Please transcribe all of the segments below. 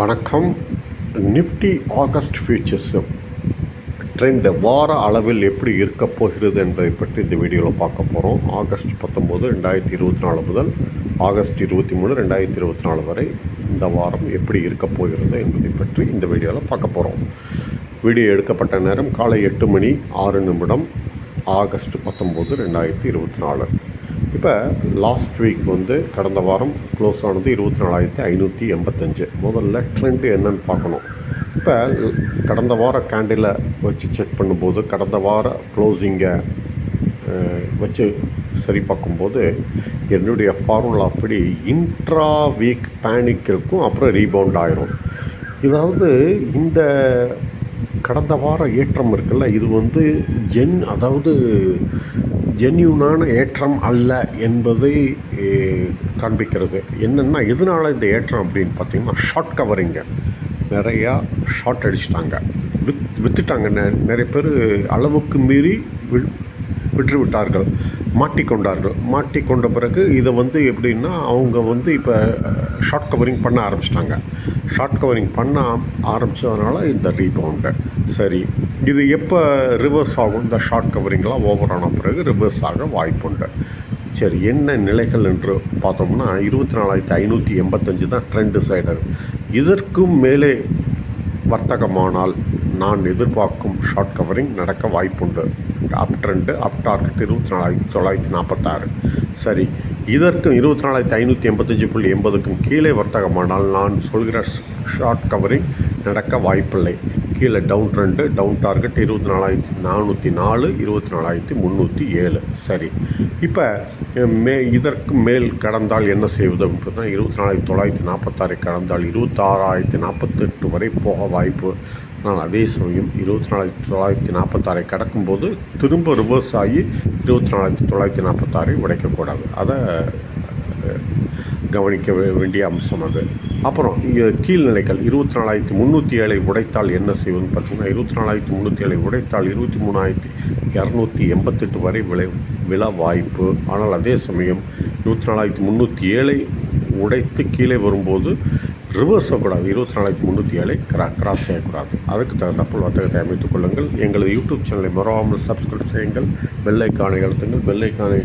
வணக்கம். Nifty August features. Trend வார அளவில் எப்படி இருக்க போகிறது என்பதை பற்றி இந்த வீடியோவில் பார்க்க போகிறோம் ஆகஸ்ட் பத்தொம்போது ரெண்டாயிரத்தி இருபத்தி நாலு முதல் ஆகஸ்ட் இருபத்தி மூணு ரெண்டாயிரத்தி இருபத்தி நாலு வரை இந்த வாரம் எப்படி இருக்க போகிறது என்பதை பற்றி இந்த வீடியோவில் பார்க்க போகிறோம் வீடியோ எடுக்கப்பட்ட நேரம் காலை எட்டு மணி ஆறு நிமிடம் ஆகஸ்ட் பத்தொம்போது ரெண்டாயிரத்தி இருபத்தி நாலு இப்போ லாஸ்ட் வீக் வந்து கடந்த வாரம் க்ளோஸ் ஆனது இருபத்தி நாலாயிரத்தி ஐநூற்றி எண்பத்தஞ்சு. முதல்ல ட்ரெண்டு என்னன்னு பார்க்கணும். இப்போ கடந்த வார கேண்டிலை வச்சு செக் பண்ணும்போது கடந்த வார க்ளோசிங்கை வச்சு சரி பார்க்கும்போது என்னுடைய ஃபார்முலா அப்படி இன்ட்ரா வீக் பேனிக் இருக்கும் அப்புறம் ரீபவுண்ட் ஆயிரும். இதாவது இந்த கடந்த வார ஏற்றம் இருக்குல்ல இது வந்து ஜென் அதாவது ஜென்யூனான ஏற்றம் அல்ல என்பதை காண்பிக்கிறது. என்னென்னா எதனால் இந்த ஏற்றம் அப்படின்னு பார்த்தீங்கன்னா ஷார்ட் கவரிங்க நிறையா ஷார்ட் அடிச்சிட்டாங்க. வித் வித்துட்டாங்க. நெ- நிறைய பேர் அளவுக்கு மீறி வி- விட்டார்கள் மாட்டிக்கொண்டார்கள். மாட்டிக்கொண்ட பிறகு இதை வந்து எப்படின்னா அவங்க வந்து இப்போ ஷார்ட் கவரிங் பண்ண ஆரம்பிச்சிட்டாங்க. ஷார்ட் கவரிங் பண்ண ஆரம்பித்ததுனால இந்த ரீபவுண்டு சரி இது எப்போ ரிவர்ஸ் ஆகும்? இந்த ஷார்ட் கவரிங்லாம் ஓவர் ஆன பிறகு ரிவர்ஸ் ஆக வாய்ப்புண்டு. சரி என்ன நிலைகள் என்று பார்த்தோம்னா இருபத்தி நாலாயிரத்தி ஐநூற்றி எண்பத்தஞ்சு தான் ட்ரெண்ட் சைடர் இதற்கும் மேலே வர்த்தகமானால் நான் எதிர்பார்க்கும் ஷார்ட் கவரிங் நடக்க வாய்ப்புண்டு. அப் ட்ரெண்டு அப் டார்கெட் இருபத்தி நாலாயிரத்தி தொள்ளாயிரத்தி நாற்பத்தாறு. சரி இதற்கும் இருபத்தி நாலாயிரத்தி ஐநூற்றி எண்பத்தஞ்சு புள்ளி எண்பதுக்கும் கீழே வர்த்தகமானால் நான் சொல்கிற ஷார்ட் கவரிங் நடக்க வாய்ப்பில்லை. கீழே டவுன் ட்ரெண்டு டவுன் டார்கெட் இருபத்தி நாலாயிரத்தி நானூற்றி நாலு இருபத்தி நாலாயிரத்தி முந்நூற்றி ஏழு. சரி. இப்போ மே இதற்கு மேல் கடந்தால் என்ன செய்வது அப்படின்னு தான் இருபத்தி நாலாயிரத்தி தொள்ளாயிரத்தி நாற்பத்தாறு கடந்தால் இருபத்தாறாயிரத்தி நாற்பத்தெட்டு வரை போக வாய்ப்பு. ஆனால் அதே சமயம் இருபத்தி நாலாயிரத்தி தொள்ளாயிரத்தி நாற்பத்தாறை கடக்கும்போது திரும்ப ரிவர்ஸ் ஆகி இருபத்தி நாலாயிரத்தி தொள்ளாயிரத்தி நாற்பத்தாறை உடைக்கக்கூடாது. அதை கவனிக்க வே- வேண்டிய அம்சம் அது. அப்புறம் இங்கே கீழ்நிலைகள் இருபத்தி நாலாயிரத்தி முந்நூற்றி ஏழை உடைத்தால் என்ன செய்வதுன்னு பார்த்தீங்கன்னா இருபத்தி நாலாயிரத்தி முந்நூற்றி ஏழை உடைத்தால் இருபத்தி மூணாயிரத்தி இரநூத்தி எண்பத்தெட்டு வரை விளை விழ வாய்ப்பு ஆனால் அதே சமயம் இருபத்தி நாலாயிரத்தி முந்நூற்றி ஏழை உடைத்து கீழே வரும்போது ரிவர்ஸ் ஆகக்கூடாது. இருபத்தி நாலாயிரத்தி முந்நூற்றி ஏழை கிரா கிராஸ் செய்யக்கூடாது. அதுக்கு தகுந்தாப்புல் வர்த்தகத்தை அமைத்துக் கொள்ளுங்கள். எங்களது யூடியூப் சேனலை மறவாமல் சப்ஸ்கிரைப் செய்யுங்கள். வெள்ளைக்கானை ஐக்கானை வெள்ளைக்கானை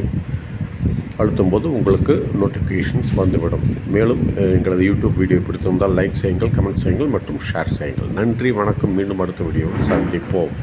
அழுத்தும் போது உங்களுக்கு நோட்டிஃபிகேஷன்ஸ் வந்துவிடும். மேலும் எங்களது யூடியூப் வீடியோ பிடித்திருந்தால் லைக் செய்யுங்கள் கமெண்ட் செய்யுங்கள் மற்றும் ஷேர் செய்யுங்கள். நன்றி வணக்கம். மீண்டும் அடுத்த வீடியோவில் சந்திப்போம்.